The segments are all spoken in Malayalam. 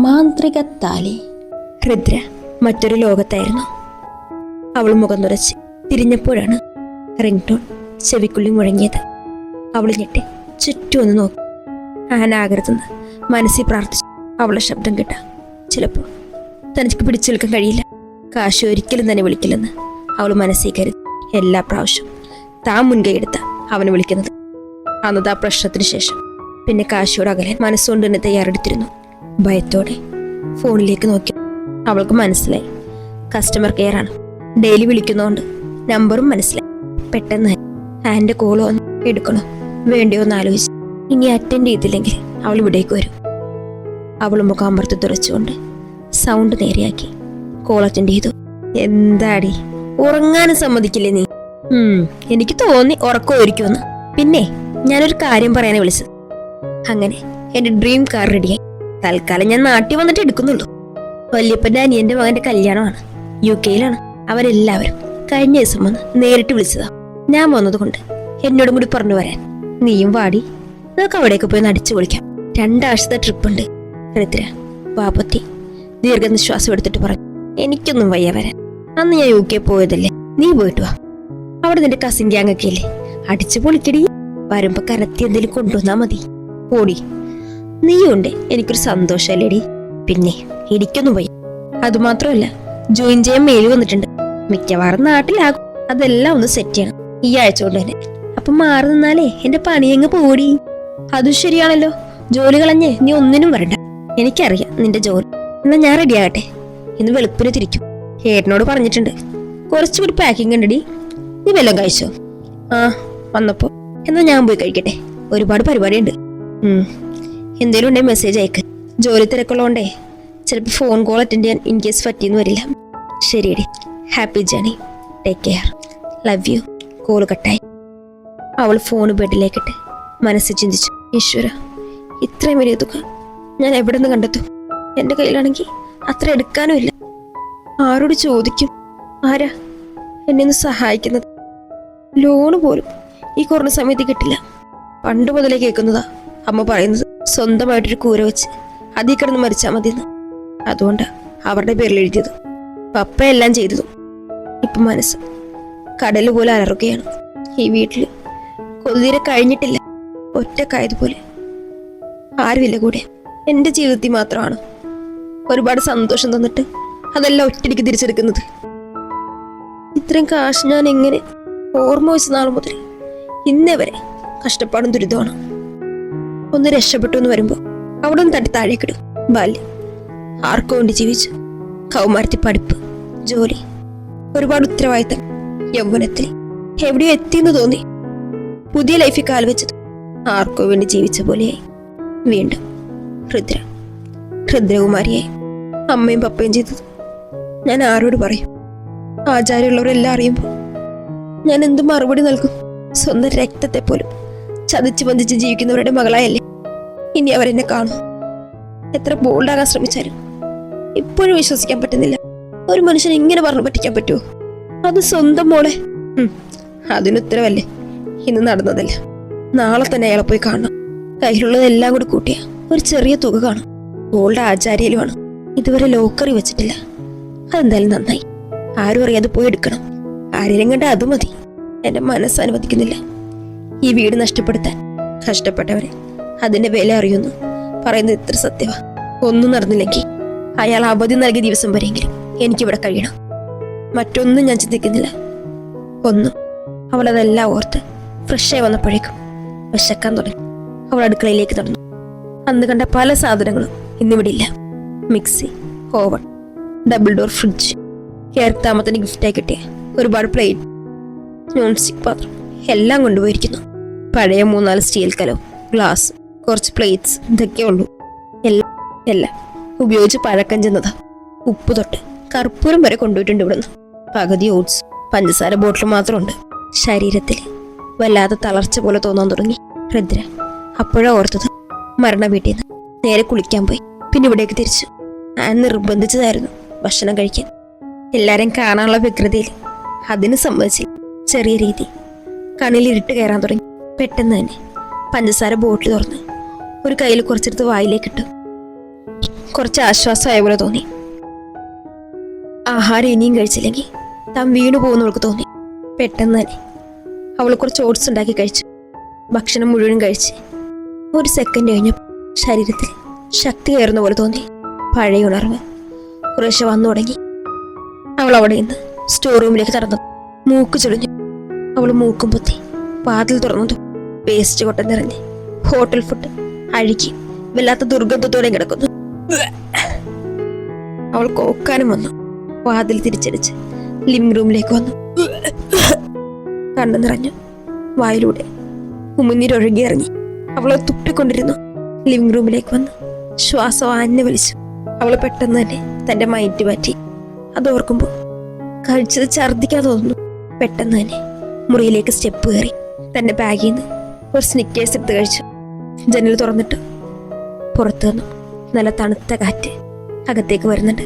മാന്ത്രിക താലി രുദ്ര മറ്റൊരു ലോകത്തായിരുന്നു. അവൾ മുഖം തുറച്ച് തിരിഞ്ഞപ്പോഴാണ് റിംഗ് ടോൺ ചെവിക്കുള്ളി മുഴങ്ങിയത്. അവൾ ഞെട്ടി ചുറ്റും ഒന്ന് നോക്കി. ആനാകരുതെന്ന് മനസ്സിൽ പ്രാർത്ഥിച്ചു. അവളെ ശബ്ദം കേട്ട ചിലപ്പോൾ തനിക്ക് പിടിച്ചു നിൽക്കാൻ കഴിയില്ല. കാശ് ഒരിക്കലും തന്നെ വിളിക്കില്ലെന്ന് അവൾ മനസ്സിൽ കരുതി. എല്ലാ പ്രാവശ്യവും താൻ മുൻകൈ എടുത്ത അവനെ വിളിക്കുന്നത്. അന്നത് ആ പ്രശ്നത്തിന് ശേഷം. പിന്നെ കാശിയോട് അകലെ മനസ്സുകൊണ്ട് തന്നെ തയ്യാറെടുത്തിരുന്നു. ഭയത്തോടെ ഫോണിലേക്ക് നോക്കി. അവൾക്ക് മനസ്സിലായി. കസ്റ്റമർ കെയർ ആണ്. ഡെയിലി വിളിക്കുന്നതുകൊണ്ട് നമ്പറും മനസ്സിലായി. പെട്ടെന്ന് ആന്റെ കോൾ ഒന്ന് എടുക്കണോ. വേണ്ടിയോ എന്ന് ആലോചിച്ച്. ഇനി അറ്റൻഡ് ചെയ്തില്ലെങ്കിൽ അവൾ ഇവിടേക്ക് വരും. അവൾ മുഖം അമർത്തി തുറച്ചുകൊണ്ട് സൗണ്ട് നേരെയാക്കി. കോൾ അറ്റൻഡ് ചെയ്തു. എന്താടി? ഉറങ്ങാനും സമ്മതിക്കില്ലേ നീ? എനിക്ക് തോന്നി ഉറക്കം ഒരുക്കുമെന്ന് പിന്നെ ഞാനൊരു കാര്യം പറയാനേ വിളിച്ചത്. അങ്ങനെ എന്റെ ഡ്രീം കാർ റെഡിയായി തൽക്കാലം ഞാൻ നാട്ടിൽ വന്നിട്ട് എടുക്കുന്നുള്ളൂ. വല്യപ്പന്റെ അനിയന്റെ മകന്റെ കല്യാണമാണ്. യു കെയിലാണ് അവരെല്ലാവരും കഴിഞ്ഞ ദിവസം വന്ന് നേരിട്ട് വിളിച്ചതാ. ഞാൻ വന്നത് കൊണ്ട് എന്നോടും കൂടി പറഞ്ഞു വരാൻ. നീയും വാടി. നമുക്ക് അവിടേക്ക് പോയി നടിച്ചു പൊളിക്കാം. രണ്ടാഴ്ചത്തെ ട്രിപ്പ് ഉണ്ട് ഋത്ര പാപ്പത്തി ദീർഘനിശ്വാസം എടുത്തിട്ട് പറഞ്ഞു എനിക്കൊന്നും വയ്യ വരാൻ. അന്ന് ഞാൻ യു കെ പോയതല്ലേ. നീ പോയിട്ട് വാ. അവിടെ നിന്റെ കസിൻ ഗ്യാങ് ഒക്കെ അടിച്ചു പൊളിക്കടി. വരുമ്പോ കരത്തി എന്തെങ്കിലും കൊണ്ടുവന്നാ മതി. ഓടി. നീയുണ്ട്. എനിക്കൊരു സന്തോഷല്ലേടി പിന്നെ എനിക്കൊന്നും പോയി. അതുമാത്രമല്ല ജോയിൻ ചെയ്യാൻ മെയിൽ വന്നിട്ടുണ്ട്. മിക്കവാറും നാട്ടിലാകും. അതെല്ലാം ഒന്ന് സെറ്റ് ചെയ്യണം. ഈ ആഴ്ച കൊണ്ട് തന്നെ. അപ്പൊ മാറി നിന്നാലേ എന്റെ പണിയങ്ങ് പോടി. അതും ശരിയാണല്ലോ. ജോലി കളഞ്ഞ് നീ ഒന്നിനും വരണ്ട. എനിക്കറിയാം നിന്റെ ജോലി. എന്നാ ഞാൻ റെഡി ആകട്ടെ. ഇന്ന് വെളുപ്പിന് തിരിക്കും. ഏട്ടനോട് പറഞ്ഞിട്ടുണ്ട്. കുറച്ചുകൂടി പാക്കിംഗ് ഉണ്ടടി. നീ വല്ലതും കഴിച്ചോ? ആ വന്നപ്പോ. എന്നാ ഞാൻ പോയി കഴിക്കട്ടെ. ഒരുപാട് പരിപാടിയുണ്ട്. എന്തേലും ഉണ്ടെങ്കിൽ മെസ്സേജ് അയക്ക്. ജോലി തിരക്കുള്ളതുകൊണ്ടേ ചിലപ്പോൾ ഫോൺ കോൾ അറ്റൻഡ് ചെയ്യാൻ ഇൻ കേസ് പറ്റിയെന്ന് വരില്ല. ശരിയടി. Happy journey take care love you call കട്ടായി. അവൾ ഫോൺ ബെഡിലേക്കിട്ട് മനസ്സ് ചിന്തിച്ചു. ഈശ്വര ഇത്രയും വലിയ തുക ഞാൻ എവിടെ നിന്ന് കണ്ടെത്തും? എന്റെ കയ്യിലാണെങ്കിൽ അത്ര എടുക്കാനും ഇല്ല. ആരോട് ചോദിക്കും? ആരാ എന്നെ ഒന്ന് സഹായിക്കുന്നത്? ലോണ് പോലും ഈ കുറഞ്ഞ സമയത്ത് കിട്ടില്ല. പണ്ട് മുതലേ കേൾക്കുന്നതാ അമ്മ പറയുന്നത്. സ്വന്തമായിട്ടൊരു കൂര വെച്ച് അതിൽ കിടന്ന് മരിച്ചാൽ മതിയെന്ന്. അതുകൊണ്ട് അവരുടെ പേരിൽ എഴുതിയത്. പപ്പ എല്ലാം ചെയ്തതും. ഇപ്പം മനസ്സ് കടൽ പോലെ അലറുകയാണ്. ഈ വീട്ടിൽ കൊതിര കഴിഞ്ഞിട്ടില്ല. ഒറ്റക്കായതുപോലെ ആരുമില്ല കൂടെ. എന്റെ ജീവിതത്തിൽ മാത്രമാണ് ഒരുപാട് സന്തോഷം തന്നിട്ട് അതെല്ലാം ഒറ്റയ്ക്ക് തിരിച്ചെടുക്കുന്നത്. ഇത്രയും കാശ് ഞാൻ എങ്ങനെ ഓർമ്മ വെച്ച നാൾ മുതൽ ഇന്നേ വരെ കഷ്ടപ്പാടും ദുരിതമാണ് ഒന്ന് രക്ഷപ്പെട്ടു എന്ന് വരുമ്പോൾ അവിടെ ഒന്ന് തട്ടി താഴേക്കിടും ബാല്യം. ആർക്കു വേണ്ടി ജീവിച്ചു. കൗമാരത്തി പഠിപ്പ് ജോലി. ഒരുപാട് ഉത്തരവാദിത്തം യൗവനത്തിൽ എവിടെയോ എത്തിയെന്ന് തോന്നി. പുതിയ ലൈഫിൽ കാൽ വെച്ചത് ആർക്കോ വേണ്ടി ജീവിച്ച പോലെയായി. വീണ്ടും ഹൃദ്ര ഹൃദ്രകുമാരിയായി അമ്മയും പപ്പയും ചെയ്തത്. ഞാൻ ആരോട് പറയും? ആചാരമുള്ളവരെല്ലാം അറിയുമ്പോൾ ഞാൻ എന്ത് മറുപടി നൽകും? സ്വന്തം രക്തത്തെ പോലും ചതിച്ചു ബന്ധിച്ച് ജീവിക്കുന്നവരുടെ മകളായല്ലേ? ഇനി അവരെന്നെ കാണും. എത്ര ബോൾഡാകാൻ ശ്രമിച്ചാലും. ഇപ്പോഴും വിശ്വസിക്കാൻ പറ്റുന്നില്ല. ഒരു മനുഷ്യൻ ഇങ്ങനെ പറഞ്ഞു പറ്റിക്കാൻ പറ്റുമോ അത് സ്വന്തം മോളെ. അതിനുത്തരവല്ലേ ഇന്ന് നടന്നതല്ല. നാളെ തന്നെ അയാളെ പോയി കാണണം. കയ്യിലുള്ളതെല്ലാം കൂടി കൂട്ടിയ ഒരു ചെറിയ തുക കാണും. ഗോൾഡ് ആചാര്യയിലുമാണ് ഇതുവരെ ലോക്കറി വെച്ചിട്ടില്ല. അതെന്തായാലും നന്നായി. ആരും അറിയാതെ പോയി എടുക്കണം. ആരെങ്കിലും കണ്ട അത് മതി. എന്റെ മനസ്സ് അനുവദിക്കുന്നില്ല. ഈ വീട് നഷ്ടപ്പെടുത്താൻ. കഷ്ടപ്പെട്ടവരെ അതിന്റെ വില അറിയുന്നു. പറയുന്നത് ഇത്ര സത്യവ. ഒന്നും നടന്നില്ലെങ്കിൽ അയാൾ അവധി നൽകിയ ദിവസം വരെയെങ്കിലും എനിക്കിവിടെ കഴിയണം. മറ്റൊന്നും ഞാൻ ചിന്തിക്കുന്നില്ല. ഒന്നും. അവളതെല്ലാം ഓർത്ത് ഫ്രഷായി വന്നപ്പോഴേക്കും വിശക്കാൻ തുടങ്ങി. അവൾ അടുക്കളയിലേക്ക് നടന്നു. അന്ന് കണ്ട പല സാധനങ്ങളും ഇന്നിവിടെ ഇല്ല. Mixie oven double door fridge കയറി താമത്തിന് ഗിഫ്റ്റായി കിട്ടിയ ഒരുപാട് പ്ലേറ്റ് നോൺ സ്റ്റിക് പാത്രം എല്ലാം കൊണ്ടുപോയിരിക്കുന്നു. പഴയ മൂന്നാൽ സ്റ്റീൽ കലോ ഗ്ലാസ് കുറച്ച് പ്ലേറ്റ്സ് ഇതൊക്കെ ഉള്ളൂ. എല്ലാം എല്ലാം ഉപയോഗിച്ച് പഴക്കം ചെന്നതാ. ഉപ്പ് തൊട്ട് കർപ്പൂരം വരെ കൊണ്ടുപോയിട്ടുണ്ട് ഇവിടുന്ന്. പകുതി ഓട്സ് പഞ്ചസാര ബോട്ടിൽ മാത്രമുണ്ട്. ശരീരത്തിൽ വല്ലാതെ തളർച്ച പോലെ തോന്നാൻ തുടങ്ങി രുദ്ര. അപ്പോഴാ ഓർത്തത് മരണ വീട്ടിൽ നിന്ന് നേരെ കുളിക്കാൻ പോയി. പിന്നെ ഇവിടേക്ക് തിരിച്ചു. ഞാൻ നിർബന്ധിച്ചതായിരുന്നു ഭക്ഷണം കഴിക്കാൻ. എല്ലാരെയും കാണാനുള്ള വ്യഗ്രതയിൽ അതിന് സംബന്ധിച്ച് ചെറിയ രീതി. കണ്ണിൽ ഇരുട്ട് കയറാൻ തുടങ്ങി. പെട്ടെന്ന് തന്നെ പഞ്ചസാര ബോട്ടിൽ തുറന്ന് ഒരു കയ്യിൽ കുറച്ചെടുത്ത് വായിലേക്ക് ഇട്ടു. കുറച്ച് ആശ്വാസമായ പോലെ തോന്നി. ആഹാരം ഇനിയും കഴിച്ചില്ലെങ്കിൽ താൻ വീണു പോകുന്നവൾക്ക് തോന്നി. പെട്ടെന്ന് തന്നെ അവൾ കുറച്ച് ഓട്സ് ഉണ്ടാക്കി കഴിച്ചു. ഭക്ഷണം മുഴുവൻ കഴിച്ച് ഒരു സെക്കൻഡ് കഴിഞ്ഞപ്പോൾ ശരീരത്തിൽ ശക്തി കയറുന്ന പോലെ തോന്നി. പഴയ ഉണർവ് കുറേശ്ശെ വന്നു തുടങ്ങി. അവൾ അവിടെ നിന്ന് സ്റ്റോർ റൂമിലേക്ക് നടന്നു. മൂക്ക് ചുളിഞ്ഞു. അവൾ മൂക്കും പൊത്തി വാതിൽ തുറന്നു. വേസ്റ്റ് കൊട്ട നിറഞ്ഞ് ഹോട്ടൽ ഫുഡ് അഴുകി വല്ലാത്ത ദുർഗന്ധത്തോടെ കിടക്കുന്നു. അവൾ കോക്കാനും വന്നു. വാതിൽ തിരിച്ചടിച്ച് ലിവിംഗ് റൂമിലേക്ക് വന്നു. കണ്ണു നിറഞ്ഞു. വായിലൂടെ ഉമിനീരൊഴുകി ഇറങ്ങി. അവളെ തുപ്പിക്കൊണ്ടിരുന്നു. ലിവിംഗ് റൂമിലേക്ക് വന്നു. ശ്വാസം ആഞ്ഞു വലിച്ചു. അവൾ പെട്ടെന്ന് തന്നെ തന്റെ മൈൻഡ് മാറ്റി. അത് ഓർക്കുമ്പോൾ കഴിച്ചത് ഛർദ്ദിക്കാൻ തോന്നുന്നു. പെട്ടെന്ന് തന്നെ മുറിയിലേക്ക് സ്റ്റെപ്പ് കയറി. തന്റെ ബാഗിൽ നിന്ന് ഒരു സ്നിക്കേഴ്സ് എടുത്ത് കഴിച്ചു. ജനൽ തുറന്നിട്ട്. പുറത്തു വന്നു. നല്ല തണുത്ത കാറ്റ് അകത്തേക്ക് വരുന്നുണ്ട്.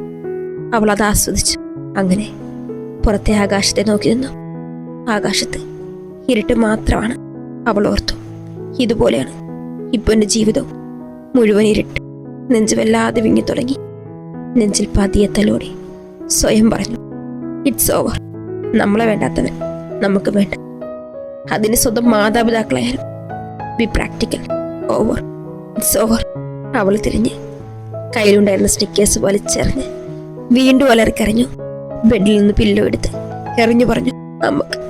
അവൾ അത് ആസ്വദിച്ചു. അങ്ങനെ പുറത്തെ ആകാശത്തെ നോക്കി നിന്നു. ആകാശത്ത് ഇരുട്ട് മാത്രമാണ്. അവൾ ഓർത്തു. ഇതുപോലെയാണ് ഇപ്പൊ എന്റെ ജീവിതവും. മുഴുവൻ ഇരുട്ട്. നെഞ്ച് വല്ലാതെ വിങ്ങി തുടങ്ങി. നെഞ്ചിൽ പതിയെ തലോടി സ്വയം പറഞ്ഞു. ഇറ്റ്സ് ഓവർ നമ്മളെ വേണ്ടാത്തവൻ. നമുക്ക് വേണ്ട. അതിന് സ്വന്തം മാതാപിതാക്കളായാലും be practical over it's over അവൾ തിരിഞ്ഞ് കയ്യിലുണ്ടായിരുന്ന സ്റ്റിക്കേഴ്സ് വലിച്ചെറിഞ്ഞ് വീണ്ടും അലറിക്കറിഞ്ഞു ബെഡിൽ നിന്ന് പില്ലോ എടുത്ത് എറിഞ്ഞു പറഞ്ഞു നമുക്ക്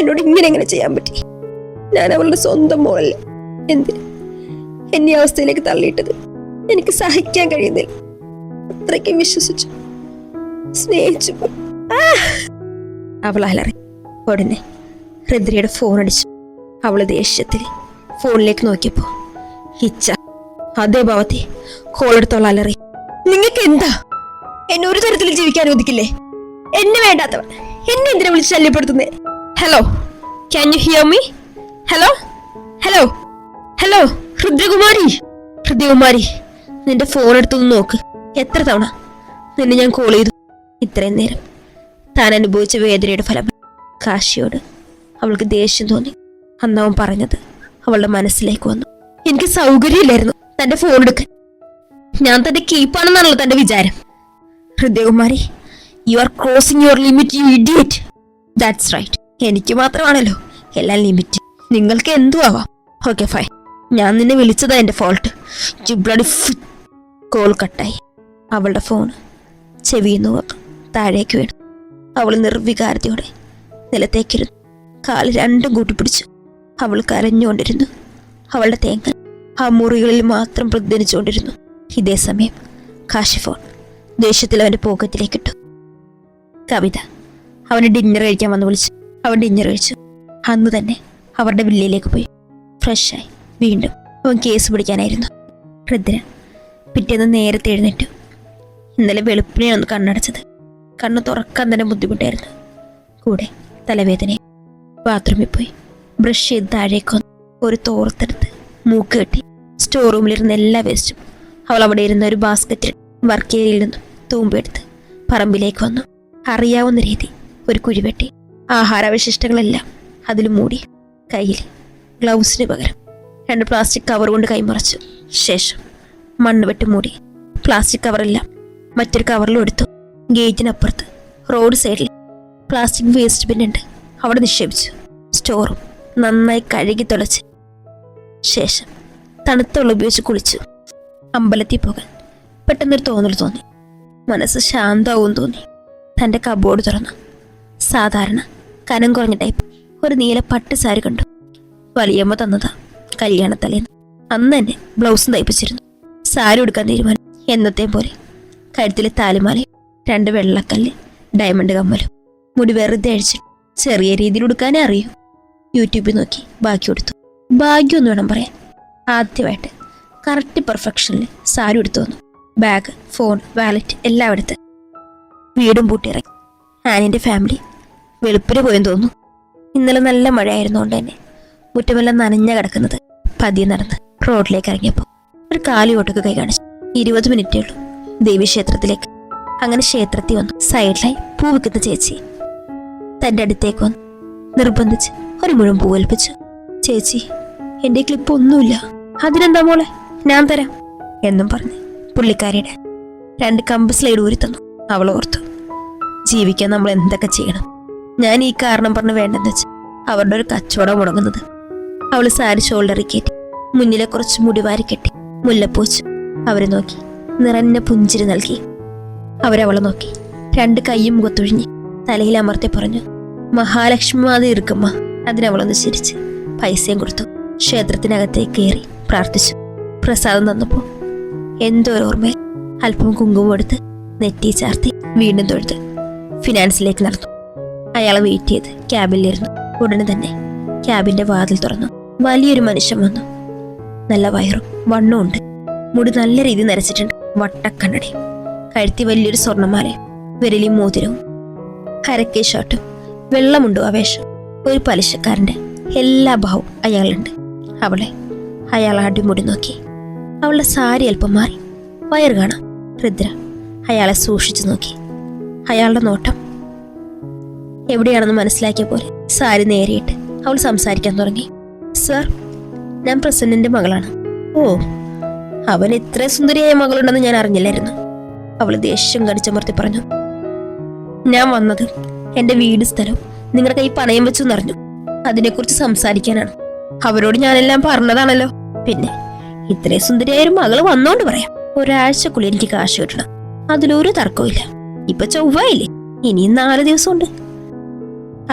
എന്നോട് ഇങ്ങനെ എങ്ങനെ ചെയ്യാൻ പറ്റി? ഞാൻ അവളുടെ സ്വന്തം മോളല്ല. എന്തിന് എന്നെ അവസ്ഥയിലേക്ക് തള്ളിയിട്ടത്? എനിക്ക് സഹിക്കാൻ കഴിയുന്നില്ല. അത്രയ്ക്കും വിശ്വസിച്ചു. സ്നേഹിച്ചു! അവൾ അലറി. ഉടനെ ഹൃദ്രയുടെ ഫോൺ അടിച്ചു. അവൾ ദേഷ്യത്തിൽ ഫോണിലേക്ക് നോക്കിയപ്പോ ഹിച്ച അതേ ഭാവത്തെ കോളെടുത്തോളം അലറി. നിങ്ങൾക്ക് എന്താ? എന്നെ ഒരു തരത്തിലും ജീവിക്കാൻ അനുവദിക്കില്ലേ? എന്നെ വേണ്ടാത്തവർ എന്നെ എന്തിനാ വിളിച്ച് ശല്യപ്പെടുത്തുന്നേ? Hello can you hear me hello hello hello Hridrakumari Hridayakumari നിന്റെ ഫോൺ എടുത്തൊന്ന് നോക്ക്. എത്ര തവണ നിന്നെ ഞാൻ കോൾ ചെയ്തു? ഇത്രയും നേരം താൻ അനുഭവിച്ച വേദനയുടെ ഫലം. കാശിയോട് അവൾക്ക് ദേഷ്യം തോന്നി. അന്നവൻ പറഞ്ഞത് അവളുടെ മനസ്സിലേക്ക് വന്നു. എനിക്ക് സൗകര്യമില്ലായിരുന്നു തന്റെ ഫോൺ എടുക്കാൻ. ഞാൻ തന്റെ കീപ്പാണെന്നാണല്ലോ തന്റെ വിചാരം. Hridayakumari you are crossing your limit you idiot that's right എനിക്ക് മാത്രമാണല്ലോ എല്ലാം ലിമിറ്റ് നിങ്ങൾക്ക് എന്തു ആവാം. ഓക്കെ ഫൈൻ ഞാൻ നിന്നെ വിളിച്ചതാ എന്റെ ഫോൾട്ട് യു ബ്ലഡി കോൾ കട്ടായി. അവളുടെ ഫോൺ ചെവിയുന്നു താഴേക്ക് വീണു. അവൾ നിർവികാരതയോടെ നിലത്തേക്കിരുന്നു. കാൽ രണ്ടും കൂട്ടിപ്പിടിച്ചു. അവൾ കരഞ്ഞുകൊണ്ടിരുന്നു. അവളുടെ തേങ്ങൽ ആ മുറികളിൽ മാത്രം പ്രതിധ്വനിച്ചുകൊണ്ടിരുന്നു ഇതേ സമയം കാശിഫോൺ ദേഷ്യത്തിൽ അവന്റെ പോക്കറ്റിലേക്ക് ഇട്ടു. കവിത അവന് ഡിന്നർ കഴിക്കാൻ വന്ന് വിളിച്ചു. അവൻ ഡിന്നർ കഴിച്ചു. അന്ന് തന്നെ അവരുടെ വില്ലയിലേക്ക് പോയി. ഫ്രഷായി വീണ്ടും അവൻ കേസ് പിടിക്കാനായിരുന്നു. ഹൃദ്ര പിറ്റേന്ന് നേരത്തെ എഴുന്നേറ്റു. ഇന്നലെ വെളുപ്പിനെയാണ് കണ്ണടച്ചത്. കണ്ണ് തുറക്കാൻ തന്നെ ബുദ്ധിമുട്ടായിരുന്നു. കൂടെ തലവേദനയും ബാത്റൂമിൽ പോയി. ബ്രഷ് ചെയ്ത് താഴേക്ക് വന്നു ഒരു തോർത്തെടുത്ത് മൂക്ക് കെട്ടി സ്റ്റോർ റൂമിലിരുന്ന എല്ലാ വേസ്റ്റും അവൾ അവിടെ ഇരുന്ന ഒരു ബാസ്ക്കറ്റിൽ വർക്ക് ഏരിയയിൽ നിന്നും തൂമ്പെടുത്ത് പറമ്പിലേക്ക് വന്നു. അറിയാവുന്ന രീതി ഒരു കുഴിവെട്ടി ആഹാരാവശിഷ്ടങ്ങളെല്ലാം അതിൽ മൂടി കയ്യിൽ ഗ്ലൗസിന് പകരം രണ്ട് പ്ലാസ്റ്റിക് കവർ കൊണ്ട് കൈമറച്ചു. ശേഷം മണ്ണ് വെട്ടി മൂടി പ്ലാസ്റ്റിക് കവറെല്ലാം മറ്റൊരു കവറിലും എടുത്തു. ഗേറ്റിനപ്പുറത്ത് റോഡ് സൈഡിൽ പ്ലാസ്റ്റിക് വേസ്റ്റ് ബിന്നുണ്ട് അവിടെ നിക്ഷേപിച്ചു. സ്റ്റോറും നന്നായി കഴുകി തുളച്ച് ശേഷം തണുത്ത ഉപയോഗിച്ച് കുളിച്ചു. അമ്പലത്തിൽ പോകാൻ പെട്ടെന്നൊരു തോന്നൽ തോന്നി. മനസ്സ് ശാന്തമാവും തോന്നി. തന്റെ കബോർഡ് തുറന്നു. സാധാരണ കനം കുറഞ്ഞ ടൈപ്പ് ഒരു നീല പട്ട് സാരി കണ്ടു. വലിയമ്മ തന്നതാ കല്യാണത്തലേന്ന്. അന്ന് തന്നെ ബ്ലൗസും തയ്പ്പിച്ചിരുന്നു. സാരി എടുക്കാൻ തീരുമാനം എന്നത്തെ പോലെ കഴുത്തിലെ താലിമാലയും രണ്ട് വെള്ളക്കല്ല് ഡയമണ്ട് കമ്മലും മുടി വെറുതെ അഴിച്ചിട്ട്. ചെറിയ രീതിയിൽ ഉടുക്കാനേ അറിയൂ. യൂട്യൂബിൽ നോക്കി. ബാക്കി കൊടുത്തു ഭാഗ്യമൊന്നും വേണം പറയാൻ. ആദ്യമായിട്ട് കറക്റ്റ് പെർഫെക്ഷനിൽ സാരി എടുത്തു വന്നു. ബാഗ് ഫോൺ വാലറ്റ് എല്ലാം എടുത്ത്. വീടും പൂട്ടിയിറങ്ങി. ആനിന്റെ ഫാമിലി വെളുപ്പിന് പോയെന്ന് തോന്നുന്നു. ഇന്നലെ നല്ല മഴയായിരുന്നുകൊണ്ട് തന്നെ മുറ്റമെല്ലാം നനഞ്ഞ കിടക്കുന്നത്. പതിയെ നടന്ന് റോഡിലേക്ക് ഇറങ്ങിയപ്പോൾ ഒരു കാലി ഓട്ടൊക്കെ കൈ കാണിച്ചു. ഇരുപത് മിനിറ്റേ ഉള്ളൂ ദേവീക്ഷേത്രത്തിലേക്ക്. അങ്ങനെ ക്ഷേത്രത്തിൽ വന്നു. സൈഡിലായി പൂ വിൽക്കുന്ന ചേച്ചി തന്റെ അടുത്തേക്ക് വന്നു. നിർബന്ധിച്ച് ഒരു മുഴുവൻ പൂവൽപ്പിച്ചു. ചേച്ചി എന്റെ ക്ലിപ്പ് ഒന്നുമില്ല അതിനെന്താ മോളെ? ഞാൻ തരാം എന്നും പറഞ്ഞ്. പുള്ളിക്കാരിയുടെ രണ്ട് കമ്പ് സ്ലൈഡ് ഊരി തന്നു. അവൾ ഓർത്തു ജീവിക്കാൻ നമ്മൾ എന്തൊക്കെ ചെയ്യണം? ഞാൻ ഈ കാരണം പറഞ്ഞു വേണ്ടെന്ന് വെച്ച് അവരുടെ ഒരു കച്ചവടം മുടങ്ങുന്നത്. അവൾ സാരി ഷോൾഡറിൽ കയറ്റി മുന്നിലെ കുറച്ച് മുടിവാരി കെട്ടി മുല്ലപ്പൂച്ചു അവരെ നോക്കി നിറഞ്ഞ പുഞ്ചിരി നൽകി. അവരവളെ നോക്കി രണ്ട് കൈയും മുഖത്തൊഴിഞ്ഞ് തലയിൽ അമർത്തി പറഞ്ഞു മഹാലക്ഷ്മി മാതി ഇരിക്കുമ്മ. അതിനവളൊന്ന് ചിരിച്ച് പൈസയും കൊടുത്തു. ക്ഷേത്രത്തിനകത്തേക്ക് കയറി പ്രാർത്ഥിച്ചു. പ്രസാദം തന്നപ്പോ എന്തോ ഓർമ്മയിൽ അല്പം കുങ്കുമം എടുത്ത് നെറ്റി ചാർത്തി വീണ്ടും തൊഴുത്ത് ഫിനാൻസിലേക്ക് നടന്നു. അയാളെ വെയിറ്റ് ചെയ്ത് ക്യാബിലിരുന്നു. ഉടനെ തന്നെ ക്യാബിന്റെ വാതിൽ തുറന്നു. വലിയൊരു മനുഷ്യൻ വന്നു. നല്ല വയറും വണ്ണവും ഉണ്ട്. മുടി നല്ല രീതി നരച്ചിട്ടുണ്ട്. വട്ടക്കണ്ണടി. കഴുത്തി വലിയൊരു സ്വർണമാലയും വിരലി മോതിരവും കരക്കേ ഷർട്ടും വെള്ളമുണ്ടോ ആവേശം ഒരു പലിശക്കാരന്റെ എല്ലാ ഭാവവും അയാളുണ്ട്. അവളെ അയാൾ അടിമുടി നോക്കി. അവളുടെ സാരി അല്പം മാറി. വയർ കാണാം. രുദ്ര അയാളെ സൂക്ഷിച്ചു നോക്കി. അയാളുടെ നോട്ടം. എവിടെയാണെന്ന് മനസ്സിലാക്കിയ പോലെ സാരി നേരിയിട്ട് അവൾ സംസാരിക്കാൻ തുടങ്ങി. സർ ഞാൻ പ്രസിഡന്റിന്റെ മകളാണ്. ഓ അവൻ ഇത്ര സുന്ദരിയായ മകളുണ്ടെന്ന് ഞാൻ അറിഞ്ഞില്ലായിരുന്നു. അവൾ ദേഷ്യം കടിച്ചമർത്തി പറഞ്ഞു. ഞാൻ വന്നത് എന്റെ വീട് സ്ഥലവും നിങ്ങളുടെ കൈ പണയം വെച്ചു എന്നറിഞ്ഞു അതിനെക്കുറിച്ച് സംസാരിക്കാനാണ്. അവരോട് ഞാനെല്ലാം പറഞ്ഞതാണല്ലോ. പിന്നെ ഇത്രയും സുന്ദരിയായ ഒരു മകൾ വന്നോണ്ട് പറയാം. ഒരാഴ്ചക്കുള്ളിൽ എനിക്ക് കാശ് കിട്ടണം. അതിലൊരു തർക്കവുമില്ല ഇപ്പൊ ചൊവ്വായില്ലേ? ഇനിയും നാല് ദിവസമുണ്ട്.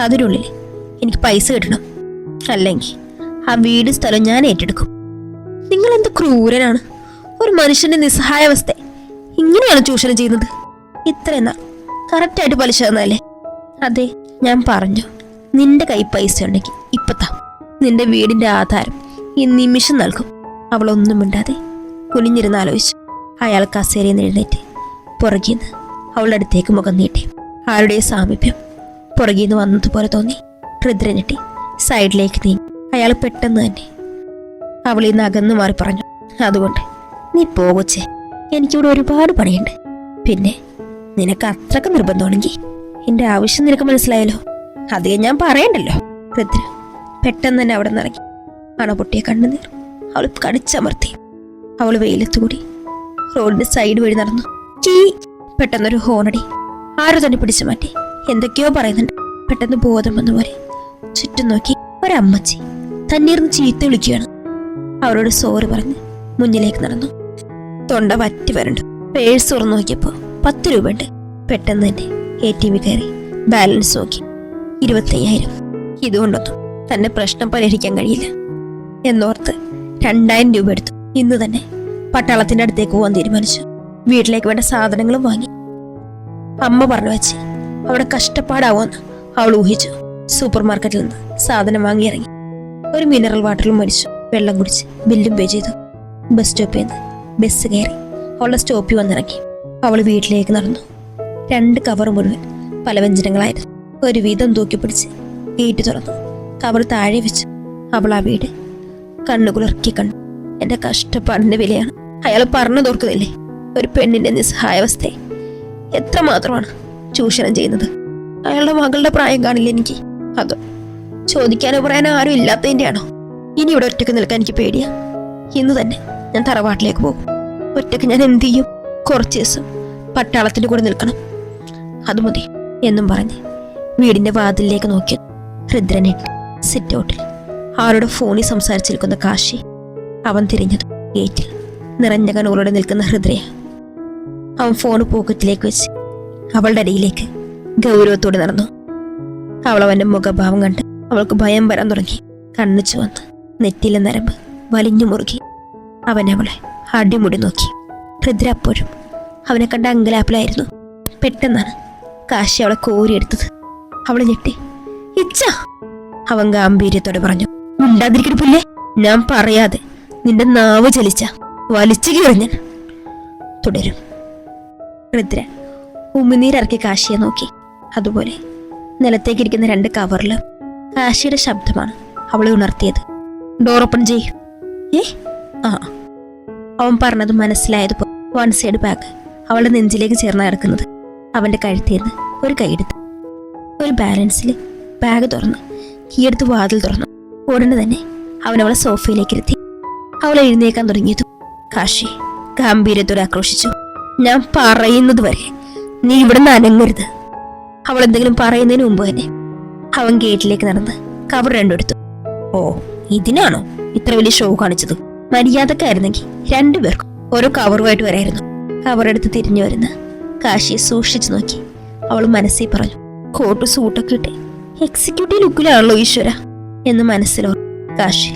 അതിനുള്ളിൽ എനിക്ക് പൈസ കിട്ടണം. അല്ലെങ്കിൽ ആ വീട് സ്ഥലം ഞാൻ ഏറ്റെടുക്കും. നിങ്ങൾ എന്ത് ക്രൂരനാണ്? ഒരു മനുഷ്യന്റെ നിസ്സഹായാവസ്ഥ. ഇങ്ങനെയാണ് ചൂഷണം ചെയ്യുന്നത്. ഇത്രയെന്നാ കറക്റ്റായിട്ട് പലിശ തന്നല്ലേ അതെ ഞാൻ പറഞ്ഞു നിന്റെ കൈ പൈസ ഉണ്ടെങ്കിൽ ഇപ്പത്താ നിന്റെ വീടിന്റെ ആധാരം ഈ നിമിഷം നൽകും. അവളൊന്നും മിണ്ടാതെ കുനിഞ്ഞിരുന്ന് ആലോചിച്ചു. അയാൾ കസേരയിൽ എഴുന്നേറ്റ് പുറകിന്ന് അവളുടെ അടുത്തേക്ക് മുഖം നീട്ടി. ആരുടെ സാമീപ്യം? പുറകിന്ന് വന്നതുപോലെ തോന്നി. ഹൃദ്ര ഞെട്ടി സൈഡിലേക്ക് നീങ്ങി. അയാൾ പെട്ടെന്ന് തന്നെ അവളിൽ നിന്ന് അകന്നു മാറി പറഞ്ഞു അതുകൊണ്ട് നീ പോകൊച്ചേ എനിക്കിവിടെ ഒരുപാട് പണിയുണ്ട്. പിന്നെ നിനക്ക് അത്രയ്ക്ക് നിർബന്ധമാണെങ്കിൽ എന്റെ ആവശ്യം നിനക്ക് മനസ്സിലായല്ലോ. അധികം ഞാൻ പറയണ്ടല്ലോ. രുദ്ര പെട്ടെന്ന് തന്നെ അവിടെ നിറങ്ങി അണപൊട്ടിയ കണ്ണുനീർ? അവൾ കടിച്ചമർത്തി. അവൾ വെയിലത്തുകൂടി റോഡിന്റെ സൈഡ് വഴി നടന്നു. ചീ പെട്ടെന്നൊരു ഹോണടി. ആരോ തന്നെ പിടിച്ചു മാറ്റി. എന്തൊക്കെയോ പറയുന്നുണ്ട്. പെട്ടെന്ന് ബോധം വന്ന പോലെ. ചുറ്റും നോക്കി ഒരമ്മച്ചി. തന്നീർന്ന് ചീത്ത വിളിക്കുകയാണ്. അവരോട് സോറി പറഞ്ഞ് മുന്നിലേക്ക് നടന്നു. തൊണ്ട വറ്റി വരണ്ടു. പേഴ്സ് തുറന്നു നോക്കിയപ്പോ പത്ത് രൂപ ഉണ്ട് പെട്ടെന്ന് തന്നെ എ ടി വി കയറി. ബാലൻസ് നോക്കി. ഇരുപത്തയ്യായിരം. ഇതുകൊണ്ടൊന്നും തന്നെ പ്രശ്നം പരിഹരിക്കാൻ കഴിയില്ല. എന്നോർത്ത് രണ്ടായിരം രൂപ എടുത്തു. ഇന്ന് തന്നെ പട്ടാളത്തിന്റെ അടുത്തേക്ക് പോകാൻ തീരുമാനിച്ചു. വീട്ടിലേക്ക് വേണ്ട സാധനങ്ങളും വാങ്ങി. അമ്മ പറഞ്ഞു വെച്ച് അവിടെ കഷ്ടപ്പാടാവുമെന്ന് അവൾ ഊഹിച്ചു. സൂപ്പർ മാർക്കറ്റിൽ നിന്ന് സാധനം വാങ്ങി ഇറങ്ങി. ഒരു മിനറൽ വാട്ടറിലും മരിച്ചു. വെള്ളം കുടിച്ച് ബില്ലും പേ ചെയ്തു. ബസ് സ്റ്റോപ്പിൽ നിന്ന് ബസ് കയറി അവളുടെ സ്റ്റോപ്പിൽ വന്നിറങ്ങി. അവൾ വീട്ടിലേക്ക് നടന്നു. രണ്ട് കവർ മുഴുവൻ പലവ്യഞ്ജനങ്ങളായിരുന്നു ഒരു വീതം തൂക്കി പിടിച്ച് ഗേറ്റ് തുറന്നു. കവർ താഴെ വെച്ച് അവൾ ആ വീട് കണ്ണുകുളിറക്കി കണ്ടു. എന്റെ കഷ്ടപ്പാടിന്റെ വിലയാണ്. അയാൾ പറഞ്ഞു തോർക്കുന്നില്ലേ? ഒരു പെണ്ണിന്റെ നിസ്സഹായാവസ്ഥയെ എത്ര മാത്രമാണ് ചൂഷണം ചെയ്യുന്നത്? അയാളുടെ മകളുടെ പ്രായം കാണില്ല എനിക്ക്? അത് ചോദിക്കാനോ പറയാനോ ആരും ഇല്ലാത്തതിന്റെയാണോ ഇനി ഇവിടെ ഒറ്റയ്ക്ക് നിൽക്കാൻ എനിക്ക് പേടിയാ. ഇന്ന് തന്നെ ഞാൻ തറവാട്ടിലേക്ക് പോകും. ഒറ്റയ്ക്ക് ഞാൻ എന്ത് ചെയ്യും? കുറച്ച് ദിവസം പട്ടാളത്തിന്റെ കൂടെ നിൽക്കണം. അത് മതി എന്നും പറഞ്ഞ് വീടിന്റെ വാതിലിലേക്ക് നോക്കി. ഹൃദ്രനെ സിറ്റ് ഔട്ടിൽ ആരുടെ ഫോണിൽ സംസാരിച്ചിരിക്കുന്ന കാശി അവൻ തിരിഞ്ഞത് ഗേറ്റിൽ നിറഞ്ഞ കണ്ണുകളോടെ നിൽക്കുന്ന ഹൃദയ അവൻ ഫോൺ പോക്കറ്റിലേക്ക് വെച്ച് അവളുടെ അടിയിലേക്ക് ഗൗരവത്തോടെ നടന്നു. അവൾ മുഖഭാവം കണ്ട് അവൾക്ക് ഭയം വരാൻ തുടങ്ങി. കണ്ണു ചുവന്ന് നെറ്റിലെ നരമ്പ് വലിഞ്ഞു മുറുകി. അവൻ അവളെ അടിമുടി നോക്കി. ഹൃദ്ര അപ്പോഴും അവനെ കണ്ട അങ്കലാപ്പിലായിരുന്നു. പെട്ടെന്നാണ് കാശി അവളെ കോരിയെടുത്തത്. അവൾ ഞെട്ടി. ഇച്ച അവൻ ഗാംഭീര്യത്തോടെ പറഞ്ഞു. ഉണ്ടാതിരിക്കണ പുല്ലേ. ഞാൻ പറയാതെ നിന്റെ നാവ് ചലിച്ച വലിച്ചു കീറി ഞാൻ. തുടരും. രുദ്ര ഉമിനീരിറക്കി കാശിയെ നോക്കി. അതുപോലെ നിലത്തേക്കിരിക്കുന്ന രണ്ട് കവറിലും കാശിയുടെ ശബ്ദമാണ് അവളെ ഉണർത്തിയത്. ഡോർ ഓപ്പൺ ചെയ്യും ഏ? ആ. അവൻ പറഞ്ഞത് മനസ്സിലായതുപോലെ വൺ സൈഡ് ബാഗ് അവളുടെ നെഞ്ചിലേക്ക് ചേർന്ന് കിടക്കുന്നത് അവന്റെ കഴുത്തിൽ നിന്ന് ഒരു കൈയെടുത്തു ഒരു ബാലൻസിൽ ബാഗ് തുറന്നു കീയെടുത്ത് വാതിൽ തുറന്നു. ഉടനെ തന്നെ അവൻ അവളെ സോഫയിലേക്ക് ഇരുത്തി. അവൾ എഴുന്നേക്കാൻ തുടങ്ങിയതു. കാശി ഗാംഭീര്യത്തോടെ ആക്രോശിച്ചു. ഞാൻ പറയുന്നത് വരെ നീ ഇവിടെ നിന്ന് അനങ്ങരുത്. അവൾ എന്തെങ്കിലും പറയുന്നതിന് മുമ്പ് തന്നെ അവൻ ഗേറ്റിലേക്ക് നടന്ന് കവർ രണ്ടെടുത്തു. ഓ ഇതിനാണോ ഇത്ര വലിയ ഷോ കാണിച്ചത്? മര്യാദക്കായിരുന്നെങ്കിൽ രണ്ടുപേർക്കും ഓരോ കവറുമായിട്ട് വരായിരുന്നു. കവറെടുത്ത് തിരിഞ്ഞു വരുന്ന കാശിയെ സൂക്ഷിച്ചു നോക്കി. അവൾ മനസ്സിൽ പറഞ്ഞു കോട്ട് സൂട്ടൊക്കെ ഇട്ട് എക്സിക്യൂട്ടീവ് ലുക്കിലാണല്ലോ ഈശ്വര എന്ന് മനസ്സിലോ കാശി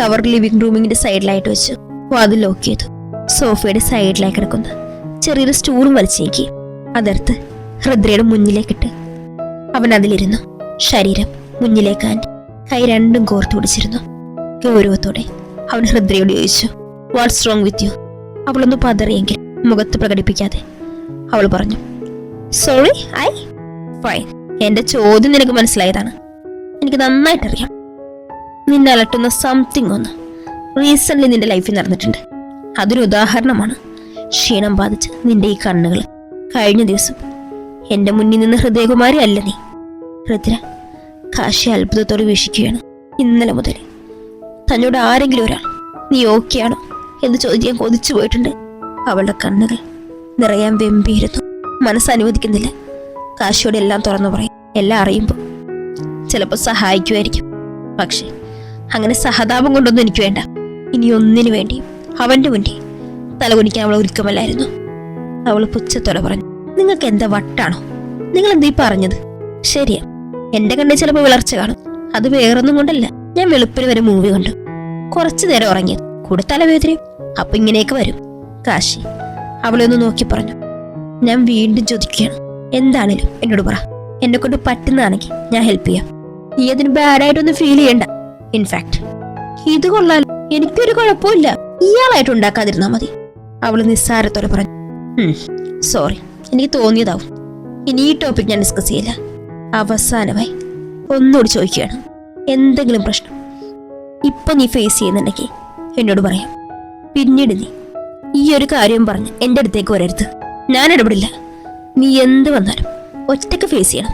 കവർ ലിവിംഗ് റൂമിന്റെ സൈഡിലായിട്ട് വെച്ചു വാതിൽ ലോക്ക് ചെയ്തു. സോഫയുടെ സൈഡിലായി കിടക്കുന്ന. ചെറിയൊരു സ്റ്റൂളും വലിച്ചേക്കി. അതെടുത്ത് ഹൃദ്രയുടെ മുന്നിലേക്കിട്ട് അവൻ അതിലിരുന്നു. ശരീരം മുന്നിലേക്കാൻ കൈ രണ്ടും കോർത്തു പിടിച്ചിരുന്നു. ഗൗരവത്തോടെ അവൻ ഹൃദ്രയോട് ചോദിച്ചു വാട്ട്സ് സ്ട്രോങ് വിത്ത് യു അവളൊന്ന് പതറിയെങ്കിൽ മുഖത്ത് പ്രകടിപ്പിക്കാതെ അവൾ പറഞ്ഞു. സോറി ഐ ഫൈൻ എന്റെ ചോദ്യം നിനക്ക് മനസ്സിലായതാണ്. എനിക്ക് നന്നായിട്ടറിയാം. നിന്നെ അലട്ടുന്ന സംതിങ് ഒന്ന് റീസെന്റ് നിന്റെ ലൈഫിൽ നടന്നിട്ടുണ്ട്. അതൊരു ഉദാഹരണമാണ്. ക്ഷീണം ബാധിച്ച് നിന്റെ ഈ കണ്ണുകൾ കഴിഞ്ഞ ദിവസം എന്റെ മുന്നിൽ നിന്ന് ഹൃദയകുമാരി അല്ല നീ. ഹൃദ്ര കാശി അത്ഭുതത്തോടെ വീക്ഷിക്കുകയാണ് ഇന്നലെ മുതൽ. തന്നോട് ആരെങ്കിലും ഒരാൾ നീ ഓക്കെയാണോ എന്ന് ചോദിക്കാൻ കൊതിച്ചു പോയിട്ടുണ്ട്. അവളുടെ കണ്ണുകൾ നിറയാൻ വെമ്പിയിരുന്നു. മനസ്സ് അനുവദിക്കുന്നില്ല. കാശിയോട് എല്ലാം തുറന്നു പറയും. എല്ലാം അറിയുമ്പോൾ ചിലപ്പോൾ സഹായിക്കുമായിരിക്കും. പക്ഷേ അങ്ങനെ സഹതാപം കൊണ്ടൊന്നും എനിക്ക് വേണ്ട. ഇനി ഒന്നിനു വേണ്ടി അവന്റെ മുന്നേ തലകുനിക്കാൻ അവൾ ഒരുക്കമല്ലായിരുന്നു. അവൾ പുച്ഛത്തോടെ പറഞ്ഞു നിങ്ങൾക്ക് എന്താ വട്ടാണോ? നിങ്ങൾ എന്താ പറഞ്ഞത്? ശരിയാ എന്റെ കണ്ണിൽ ചിലപ്പോൾ വിളർച്ച കാണും. അത് വേറൊന്നും കൊണ്ടല്ല. ഞാൻ വെളുപ്പിന് വരെ മൂവി കണ്ടു. കുറച്ചു നേരം ഉറങ്ങിയത്. കൂടെ തലവേദനയും. അപ്പൊ ഇങ്ങനെയൊക്കെ വരും. കാശി അവളെ ഒന്ന് നോക്കി പറഞ്ഞു. ഞാൻ വീണ്ടും ചോദിക്കുകയാണ് എന്താണേലും എന്നോട് പറ. എന്നെ കൊണ്ട് പറ്റുന്നതാണെങ്കിൽ ഞാൻ ഹെൽപ്പ് ചെയ്യാം. നീ അതിന് ബാഡായിട്ടൊന്നും ഫീൽ ചെയ്യണ്ട. ഇൻഫാക്ട് ഇത് കൊള്ളാലോ. എനിക്കൊരു കുഴപ്പമില്ല. ഇയാളായിട്ട് ഉണ്ടാക്കാതിരുന്നാ മതി. അവൾ നിസ്സാരത്തോടെ പറഞ്ഞു സോറി എനിക്ക് തോന്നിയതാവും. ഇനി ഈ ടോപ്പിക് ഞാൻ ഡിസ്കസ് ചെയ്യില്ല. അവസാനമായി ഒന്നുകൂടി ചോദിക്കുകയാണ് എന്തെങ്കിലും പ്രശ്നം? ഇപ്പൊ നീ ഫേസ് ചെയ്യുന്നുണ്ടെങ്കിൽ എന്നോട് പറയാം. പിന്നീട് നീ ഈ ഒരു കാര്യം പറഞ്ഞ് എന്റെ അടുത്തേക്ക് വരരുത്. ഞാൻ ഇടപെടില്ല നീ എന്ത് വന്നാലും ഒറ്റയ്ക്ക് ഫേസ് ചെയ്യണം.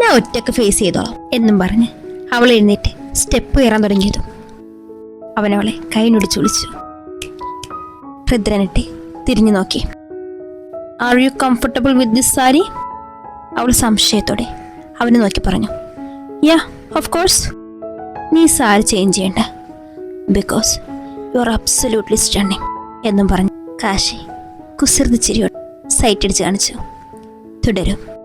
ഞാൻ ഒറ്റയ്ക്ക് ഫേസ് ചെയ്തോളാം എന്നും പറഞ്ഞ് അവൾ എഴുന്നേറ്റ് സ്റ്റെപ്പ് കയറാൻ തുടങ്ങിയതും. അവൻ അവളെ കൈനൊടിച്ചു വിളിച്ചു. ഹൃദ്രനിട്ട് തിരിഞ്ഞു നോക്കി. Are you comfortable with this sari അവൾ സംശയത്തോടെ അവനെ നോക്കി പറഞ്ഞു. യാ ഓഫ് കോഴ്സ് നീ സാരി ചേഞ്ച് ചെയ്യണ്ട. Because you are absolutely stunning എന്നും പറഞ്ഞു കാശി കുസൃതി ചിരിയോട് സൈറ്റ് അടിച്ച് കാണിച്ചു. തുടരും.